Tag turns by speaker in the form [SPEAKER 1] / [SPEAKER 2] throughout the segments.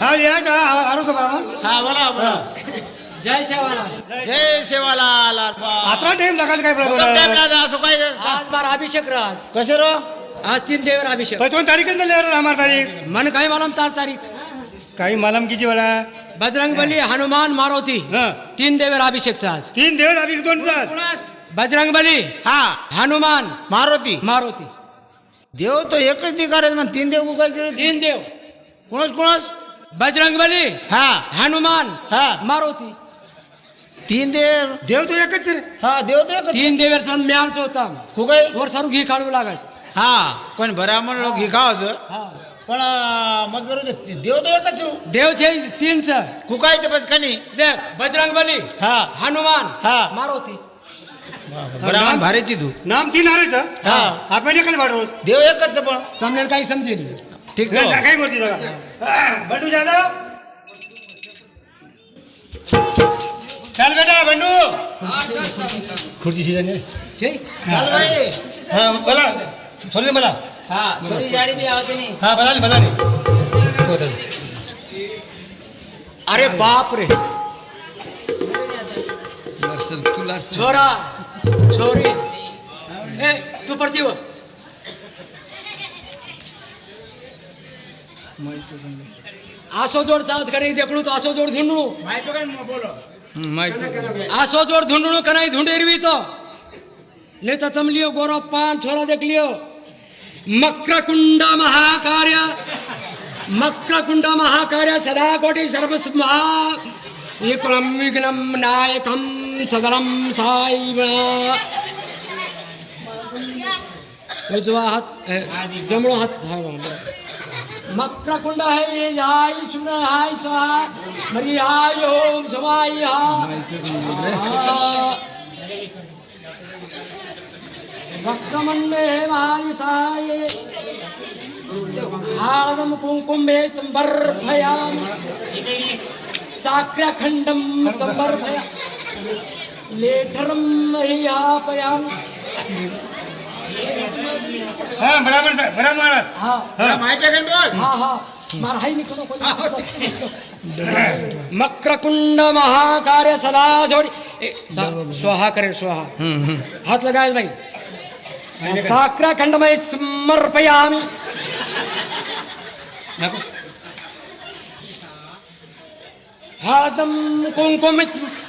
[SPEAKER 1] हा लिहा का? आलो का बाबा?
[SPEAKER 2] हा बोला बोला.
[SPEAKER 3] जय शेवाला
[SPEAKER 2] जय
[SPEAKER 1] टाइम लागायचं काय
[SPEAKER 2] लागला असं काय
[SPEAKER 3] आज बार अभिषेक राज.
[SPEAKER 2] कसे रो?
[SPEAKER 3] आज तीन देवर अभिषेक.
[SPEAKER 1] पण दोन तारीख हमार तारीख.
[SPEAKER 3] मन काय मालूम चार तारीख?
[SPEAKER 1] काही मालम किती वेळा?
[SPEAKER 3] बजरंग बली हनुमान मारुती. तीन देवर अभिषेक आज.
[SPEAKER 1] तीन दिवस आम्ही दोन तास
[SPEAKER 3] बजरंग बली
[SPEAKER 2] हा.
[SPEAKER 3] हनुमान
[SPEAKER 2] मारुती.
[SPEAKER 3] मारुती.
[SPEAKER 2] देव तो एकच ती करायचं मग तीन देव काय केलं.
[SPEAKER 3] तीन देव.
[SPEAKER 2] कोणच
[SPEAKER 3] बजरंग बजरंगबली
[SPEAKER 2] हा.
[SPEAKER 3] हनुमान
[SPEAKER 2] हा.
[SPEAKER 3] मारुती.
[SPEAKER 2] तीन देव.
[SPEAKER 1] देव तो एकच रे
[SPEAKER 2] हा देव तो एकच
[SPEAKER 3] तीन देव म्याच होता.
[SPEAKER 2] हो काय
[SPEAKER 3] वर सारू घी काढू लागत
[SPEAKER 2] हा कोण ब्राह्मण लोक घी खावायचं
[SPEAKER 3] हा.
[SPEAKER 2] पण मग देव तो एकच हो.
[SPEAKER 3] देव छे तीन छ.
[SPEAKER 2] कुकायचं बस कनी
[SPEAKER 3] देख बजरंगबली
[SPEAKER 2] हा.
[SPEAKER 3] हनुमान
[SPEAKER 2] हा.
[SPEAKER 3] मारुती.
[SPEAKER 2] ब्राह्मण भारीची तू
[SPEAKER 1] नाम तीन हारायचं
[SPEAKER 2] हा.
[SPEAKER 1] आपण एकच भाट रोज?
[SPEAKER 2] देव एकच पण.
[SPEAKER 3] समजेल काही
[SPEAKER 2] समजेल.
[SPEAKER 1] ঠিক
[SPEAKER 2] তো
[SPEAKER 1] काय করছি দাদা বন্ধু যাদব चल बेटा बंडू. खुर्ची सीजन
[SPEAKER 3] है?
[SPEAKER 2] चल भाई
[SPEAKER 1] हाँ बोला. थोड़ी देर बोला
[SPEAKER 2] हाँ छोटी गाड़ी भी आती नहीं.
[SPEAKER 1] हाँ बता नहीं
[SPEAKER 3] अरे बाप रे. छोरा छोरी. ए तू पड़ती हो आसो जोड चाच कनाई देखणू तो आसो जोड धुंडणू आसो जोड धुंडणू कनाई धुंडेरवी तो. नहीं तो तम लियो गोरो पान छोरा देख लियो. मक्रकुंड महाकार्य मक्रकुंड महाकार्य सदा कोटि सर्वस्मा एकम विघ्नम नायकम सदरम साई उजवा हात ए, जमणो हात हा, हा, बरं. मक्रकुंड है ये हाय सुन हाय स्वाहा मरी हाय ओम समाई हा वक्रमन्मे महाय सहाय हाळदं कुङ्कुम्भे सम्बर्भयामि
[SPEAKER 1] हा बराबर सा- बराबर महाराज.
[SPEAKER 3] हा.
[SPEAKER 1] हा.
[SPEAKER 2] माहिती आहे का बोल
[SPEAKER 3] हा. हा मारहाई निकलो कोणी मक्रकुंड महाकार्य सदा जोडी. ए, सा- स्वाहा करे स्वाहा. हात लगाय भाई साक्रा खंडमय समर्पयामी. हादम कुंकुम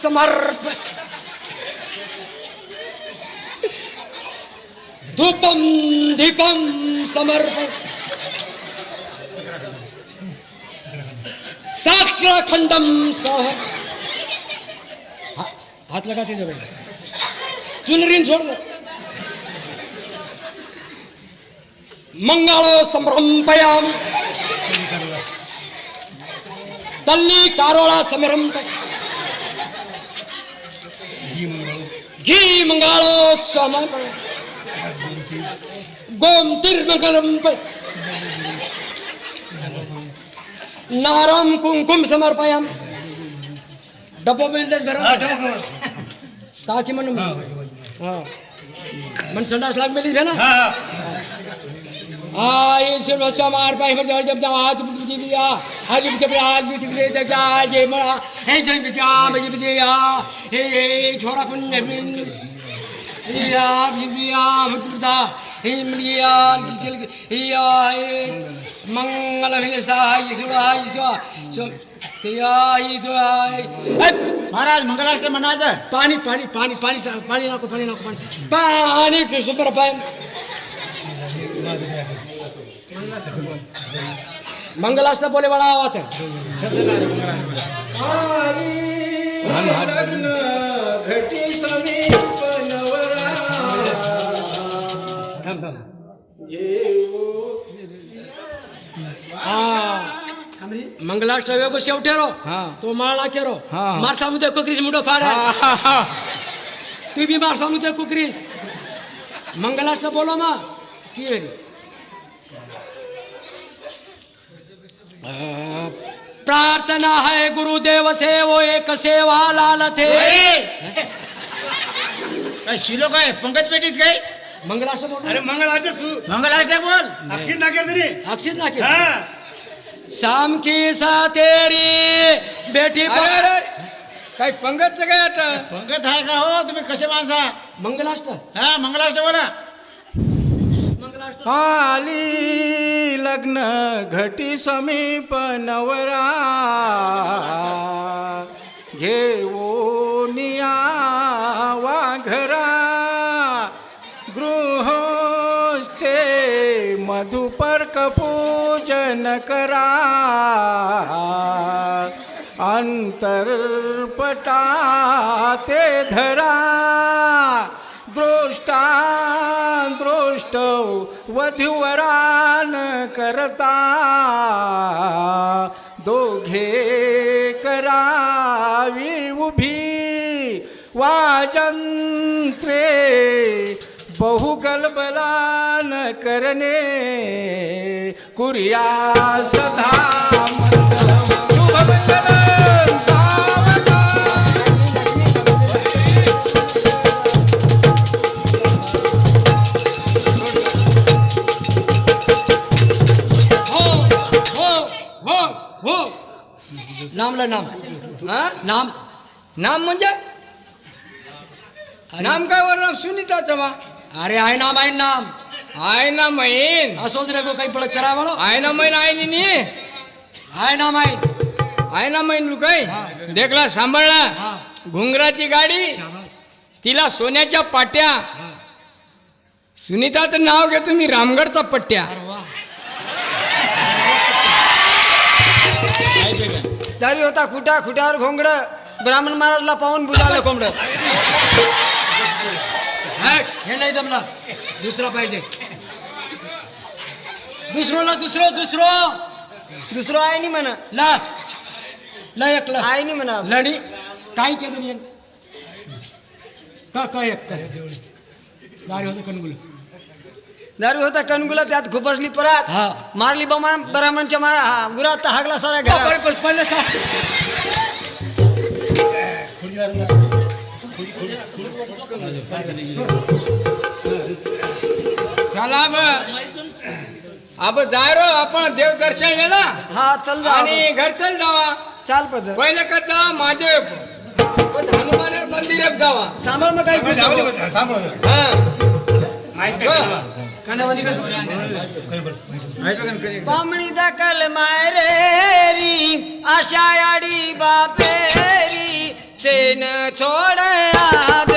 [SPEAKER 3] समर्प धूपम दीपम समर्पण सात्राखंडम सह। हात लगा तिथे भाई चुनरीन सोड मंगळ मंगळो तल्ली कारोळा संभ्रमप घी मंगाळो समर्पण गोमतीर्मंगलम नारम कुंकुम समर्पयाम डब्बो
[SPEAKER 1] हा
[SPEAKER 3] बरं ताकी म्हणून
[SPEAKER 1] हा
[SPEAKER 3] हा मन संडास लाग मेली है ना
[SPEAKER 1] हा
[SPEAKER 3] आय सर्व समार पाय म्हणजे जब जब आज बुद्धी बिया आज बुद्धी आज बुद्धी बिया जब जा जे मला हे बिया म्हणजे बिया हे हे छोरा पण सुहा
[SPEAKER 2] महाराज मंगलाष्टक म्हणायचं
[SPEAKER 3] पाणी पाणी पाणी पाणी टाक, पाणी नको पाणी नको पाणी। पाणी कृष्ण पाय। मंगलास्त्र बोले बड़ा आवाज है मंगलाष्ट वेगो शेवटेरो तो माळा केरो मारसा मुदे कुकरीस मुडो फाडे. तू भी मारसा मुदे कुकरीस मंगलाष्ट बोलो मा. की वेरी प्रार्थना है गुरुदेव से वो एक सेवा लाल थे.
[SPEAKER 2] काय शिलो काय? पंकज पेटीस काय?
[SPEAKER 3] मंगलाष्ट बोल.
[SPEAKER 1] अरे मंगल आजच तू
[SPEAKER 2] मंगलाष्टक बोल.
[SPEAKER 1] अक्षित नाकेर तरी.
[SPEAKER 3] अक्षित ना
[SPEAKER 1] हा.
[SPEAKER 3] शाम की सातेरी बेटी
[SPEAKER 4] अरे, अरे, अरे. काय पंगतच काय आता?
[SPEAKER 2] पंगत आहे का हो? तुम्ही कसे माणसा?
[SPEAKER 3] मंगलाष्ट.
[SPEAKER 2] हा मंगलाष्ट बोला.
[SPEAKER 5] आली लग्न घटी समीप नवरा घेऊन यावा घरा मधुपर्क पूजन करा अंतरपटा ते धरा। दृष्टा दृष्ट वधुवरान करता दोघे करावी उभी वाजंत्रे। बहुगलबलान करणे. कुर्या सदा
[SPEAKER 3] हो हो हो हो नामला नाम.
[SPEAKER 4] हा?
[SPEAKER 3] नाम.
[SPEAKER 4] नाम म्हणजे? नाम काय वर नाम सुनीता मा
[SPEAKER 3] अरे आहे नाम आहे नाम
[SPEAKER 4] आहे ना मैन
[SPEAKER 3] असोच रे गो काही पळत करा म्हणो
[SPEAKER 4] आहे ना मैन आहे नी नी
[SPEAKER 3] आहे नाम आहे
[SPEAKER 4] आहे ना मैन लू काय देखला सांभाळला.
[SPEAKER 3] हा.
[SPEAKER 4] घुंगराची गाडी. तिला सोन्याच्या पाट्या. सुनीताचं नाव घे तुम्ही रामगडचा पट्ट्या.
[SPEAKER 3] अरे वा.
[SPEAKER 6] दारी होता खुटा खुट्यावर घोंगड. ब्राह्मण महाराजला पाहून बुजालं कोंबड.
[SPEAKER 3] हट, हे नाही जमला दुसरा पाहिजे. दुसरं ला दुसरं दुसरं.
[SPEAKER 6] दुसरं आहे नाही म्हणा.
[SPEAKER 3] ला. ला एकला
[SPEAKER 6] आहे नाही म्हणा.
[SPEAKER 3] लढी. काय केलं? का काय एक दारी होतं कनगुल.
[SPEAKER 6] दारू होता कणगुला त्यात खुपसली परात
[SPEAKER 3] हा.
[SPEAKER 6] मारली बमा ब्राह्मणच्या मारा हा गुरात तर हागला सारा
[SPEAKER 3] बरं, पहिलं सा-
[SPEAKER 4] चला अब जाय रो आपण देव दर्शन गेला
[SPEAKER 6] हा चल जा.
[SPEAKER 4] आणि घर चल जावा.
[SPEAKER 6] चाल पज
[SPEAKER 4] पहिले का जा महादेव. हनुमान मंदिरात जावा.
[SPEAKER 6] सांभाळ मग
[SPEAKER 1] बस, सांभाळ.
[SPEAKER 4] हा.
[SPEAKER 6] पामणी दखल आषाढी बापेरी सेन छोड
[SPEAKER 4] સેન છોડ્યા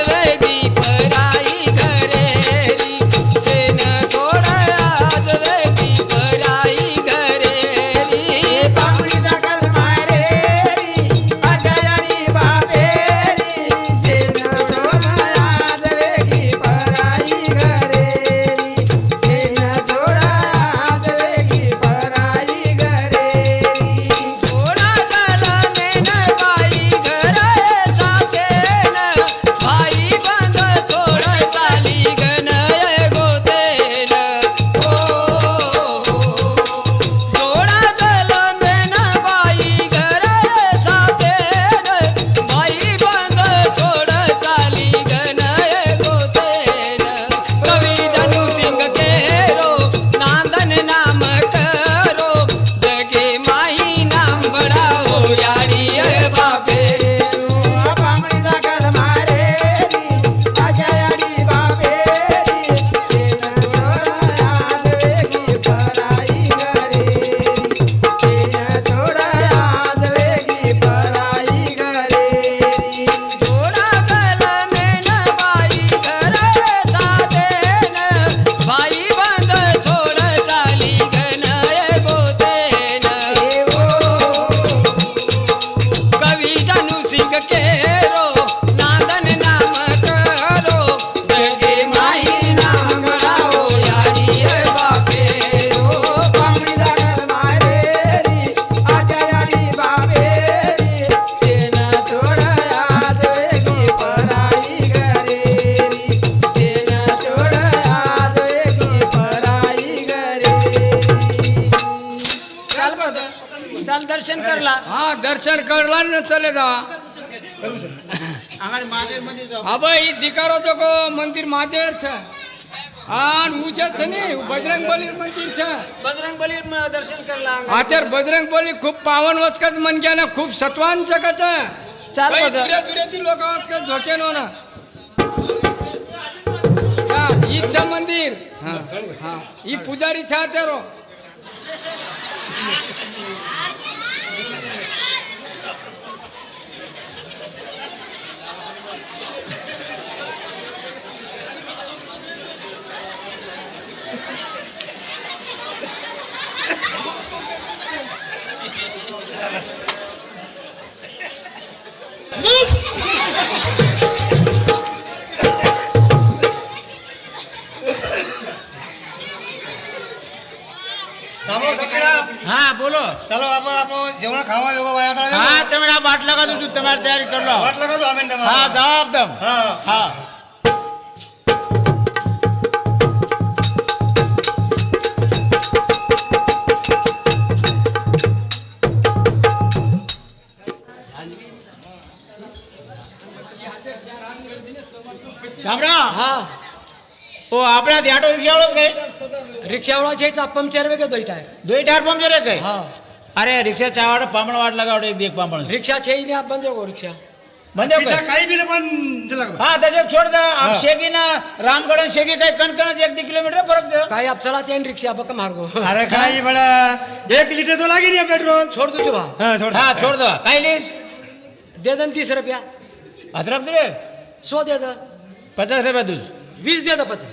[SPEAKER 4] जावा. ही दिकारो तो को मंदिर महादेव छ.
[SPEAKER 6] आणि उच्याच नाही बजरंग बली मंदिरचं
[SPEAKER 4] बजरंग बली दर्शन करला
[SPEAKER 6] आतर बजरंग बली खूप पावन वचकच मन ना खूप सत्वांचं कच
[SPEAKER 4] चाल.
[SPEAKER 6] दुऱ्या दुऱ्यातील लोक वचकच धोके नो ना. ईदचं मंदिर. हा हा. ही पुजारी छा तेरो
[SPEAKER 2] હા બોલો.
[SPEAKER 1] ચાલો આપો આપો જમણ ખાવા લોકો
[SPEAKER 2] હા તમે આ બાટ લગાડું છું તમારે તૈયારી કરો લો.
[SPEAKER 1] બાટ લગાડો અમે
[SPEAKER 2] હા જવાબ
[SPEAKER 1] હા.
[SPEAKER 2] હા.
[SPEAKER 3] हा
[SPEAKER 2] ओ आपल्या ते ऑटो रिक्षावालाच काय
[SPEAKER 3] रिक्षावाला यायचा पंक्चर वेगळं दोन टायर
[SPEAKER 2] दोन टायर पंक्चर आहे काय
[SPEAKER 3] हा
[SPEAKER 2] अरे रिक्षा चावाड पामण वाट लागावड एक देख पामण
[SPEAKER 3] रिक्षा छे नाही आपण देऊ रिक्षा
[SPEAKER 2] म्हणजे
[SPEAKER 1] काही बिल पण
[SPEAKER 2] हा त्याच्यात सोड दा शेगी ना रामगड शेगी काय कणकणच एक दीड किलोमीटर फरक
[SPEAKER 3] काय आप चला ते रिक्षा बक मार्गो
[SPEAKER 1] अरे काय बडा एक लिटर तो लागेल पेट्रोल
[SPEAKER 3] छोड दो
[SPEAKER 1] हा छोड
[SPEAKER 2] हा छोड दो काय लिस
[SPEAKER 3] दे दन तीस रुपया
[SPEAKER 2] अदरक दे
[SPEAKER 3] सो दे द
[SPEAKER 2] पचास रुपया दूध
[SPEAKER 3] वीस दे द पचे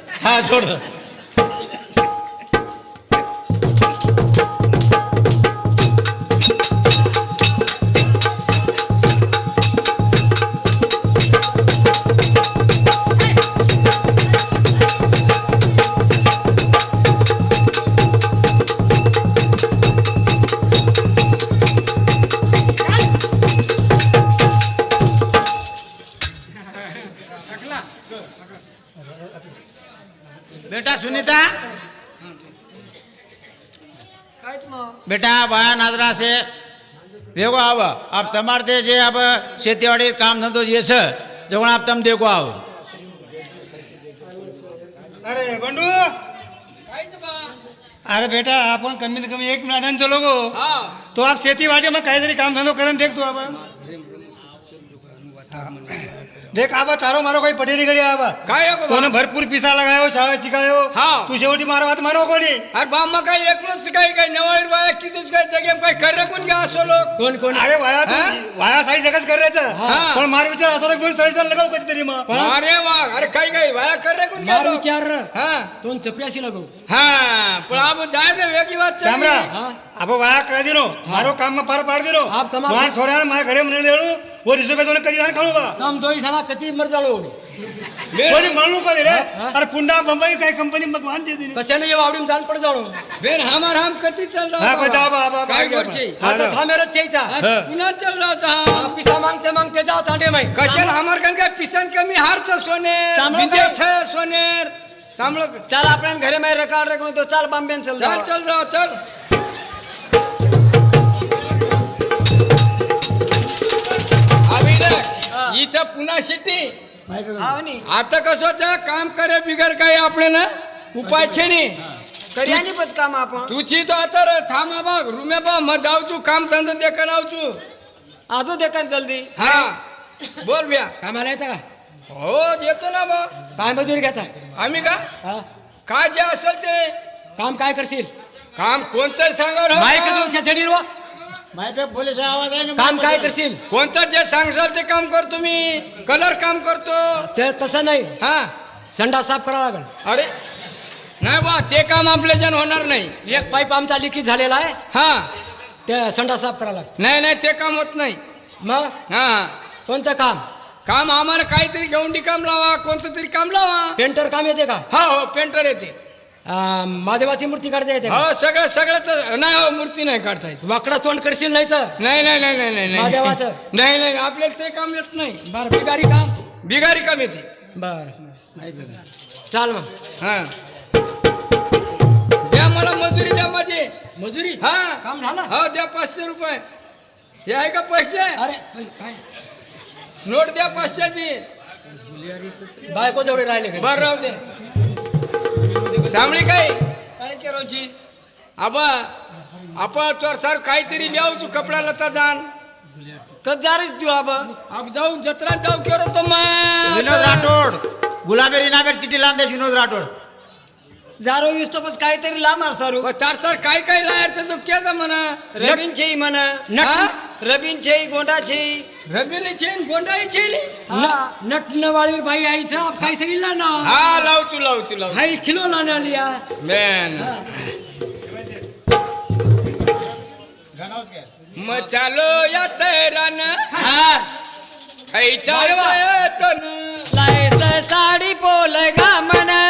[SPEAKER 2] हा सोड दो बेटा सुनीता बेटा बाया नादरा से वेगो आव आप तमार ते जे अब शेतीवाडी काम धंदो जे છે जवळ आप तम देखो आव
[SPEAKER 1] અરે બંડુ अरे बेटा आपण कमीत कमी एक मिनिटांनी चलो गो
[SPEAKER 6] हा
[SPEAKER 1] तो आप शेती वाटे मग काहीतरी काम धंदो करून देख तू आपण देख आबा तारो मारो काही पटेरी घरी आबा।
[SPEAKER 6] काय तोने
[SPEAKER 1] भरपूर पिसा लगायो शाळा शिकायो।
[SPEAKER 6] हा.
[SPEAKER 1] तू शेवटी मारा हात मारो कोणी?
[SPEAKER 6] अरे बाबा काही एकूणच शिकाय काय नवाईर बाया कितीच काय जगे काय खरं कोण का असो लोक?
[SPEAKER 3] कोण कोण?
[SPEAKER 1] अरे वाया तू-
[SPEAKER 6] हा?
[SPEAKER 1] वाया साई जगत
[SPEAKER 6] हा.
[SPEAKER 1] करायचं पण मार विचार असो कोणी सरी चाल लगाव कधीतरी मग.
[SPEAKER 6] अरे वा अरे काय काय बाया खरं कोण
[SPEAKER 3] मार विचार
[SPEAKER 6] हा.
[SPEAKER 3] तोन चपऱ्याशी लगाव
[SPEAKER 6] हा पण आबा जाय दे वेगळी वाट चालली.
[SPEAKER 1] शामराव.
[SPEAKER 3] हा?
[SPEAKER 1] अब वाया कर दिलो मारो काम में पार पाड़ दिलो।
[SPEAKER 3] आप तमाम
[SPEAKER 1] मार थोड़ा मार घरे में ले लो वो रिश्ते पे तो
[SPEAKER 3] कदी जान कती मर
[SPEAKER 1] जालो मेरे रे। अरे पुंडा बंबई काय कंपनी मत मान दे
[SPEAKER 3] दी कसे जान पड़ जालो
[SPEAKER 6] बेर हमार हम कती चल रहा
[SPEAKER 1] हां बजा बाबा
[SPEAKER 6] काय चल रहा था।
[SPEAKER 3] पिसा मांगते मांगते जा ताडे मैं।
[SPEAKER 6] कसे हमार कन के पिसन कमी हार
[SPEAKER 4] छ
[SPEAKER 6] सोने
[SPEAKER 4] बिंदे
[SPEAKER 6] छ सोने सांभळो
[SPEAKER 4] चल आपण घरे में रकार रखो तो चल बॉम्बे चल
[SPEAKER 6] चल चल जाओ चल। हिचा पुन्हा शेती.
[SPEAKER 4] माहिती
[SPEAKER 6] आता कसं काम करे बिगर काही आपले ना उपाय
[SPEAKER 4] छे काम आपण.
[SPEAKER 6] तुझी तो आता थांबा बाग रुमे बा मग जाऊ तू काम धंदा ते कराव तू.
[SPEAKER 4] आजो देखा जल्दी.
[SPEAKER 6] हा. बोल भ्या
[SPEAKER 3] कामाला येता का?
[SPEAKER 6] हो येतो ना मग.
[SPEAKER 3] काय मजुरी घेता?
[SPEAKER 6] आम्ही का?
[SPEAKER 3] हा?
[SPEAKER 6] काय जे असेल ते.
[SPEAKER 3] काम काय करशील?
[SPEAKER 6] काम कोणतं सांगा
[SPEAKER 3] माईक
[SPEAKER 2] आवाज आहे ना
[SPEAKER 3] काम काय करशील?
[SPEAKER 6] कोणतं जे सांगसाल ते काम करतो मी. कलर काम करतो.
[SPEAKER 3] ते तसं नाही.
[SPEAKER 6] हा.
[SPEAKER 3] संडा साफ करावा लागेल.
[SPEAKER 6] अरे नाही बा ते काम आपल्याच्यानं होणार नाही.
[SPEAKER 3] एक पाईप आमचा लिकेज झालेला आहे.
[SPEAKER 6] हा.
[SPEAKER 3] ते संडा साफ करावा लागेल.
[SPEAKER 6] नाही नाही ते काम होत नाही.
[SPEAKER 3] मग?
[SPEAKER 6] हा.
[SPEAKER 3] कोणतं काम?
[SPEAKER 6] काम आम्हाला काहीतरी गवंडी काम लावा कोणतं तरी काम लावा.
[SPEAKER 3] पेंटर काम येते का?
[SPEAKER 6] हा हो पेंटर येते.
[SPEAKER 3] महादेवाची मूर्ती काढता येते का?
[SPEAKER 6] हो सगळं सगळं तर नाही हो मूर्ती नाही काढता येत.
[SPEAKER 3] वाकडा तोंड करशील नाही तर?
[SPEAKER 6] नाही नाही नाही नाही नाही
[SPEAKER 3] महादेवाचं?
[SPEAKER 6] नाही नाही आपल्याला ते काम येत नाही.
[SPEAKER 3] बर बिगारी काम?
[SPEAKER 6] बिगारी काम येते.
[SPEAKER 3] बर चाल मग.
[SPEAKER 6] हा. द्या मला मजुरी द्या माझी.
[SPEAKER 3] मजुरी?
[SPEAKER 6] हा.
[SPEAKER 3] काम झालं?
[SPEAKER 6] हो द्या पाचशे रुपये. हे आहे का पैसे?
[SPEAKER 3] अरे काय?
[SPEAKER 6] नोट द्या पाचशेची.
[SPEAKER 3] बायको जेवढे राहिले घरी.
[SPEAKER 6] बरं राहू दे. સાંભળી કઈ
[SPEAKER 4] काय केरोची
[SPEAKER 6] આબા આપા ચોર સારું કાંઈતરી લેવું છું કપડા લતા જાન
[SPEAKER 4] कच जारीच तू आब
[SPEAKER 6] આપ જાઉં જત્રા જાઉં કેરો તો
[SPEAKER 2] विनोद
[SPEAKER 6] માં
[SPEAKER 2] राठोड गुलाबी रिनाबेर चिठ्ठी लावून दे विनोद राठोड
[SPEAKER 4] जारो युस्तपस काहीतरी लामार सारू.
[SPEAKER 6] तार सर काय काय
[SPEAKER 4] लायरचं चुकत्याचं म्हणा.
[SPEAKER 6] रबींचेही म्हणा हा? रबींचेही गोंडाचेही. रबीने
[SPEAKER 4] नटन
[SPEAKER 3] वाली भाई आईचा
[SPEAKER 6] आप काहीतरी लाना हा लावचू लावचू लावचू.
[SPEAKER 3] हाई खिलो लाना लिया.
[SPEAKER 6] मॅन मग या तैरान
[SPEAKER 3] हा.
[SPEAKER 6] ऐ चालो तन
[SPEAKER 4] लाय साडी पोल गामना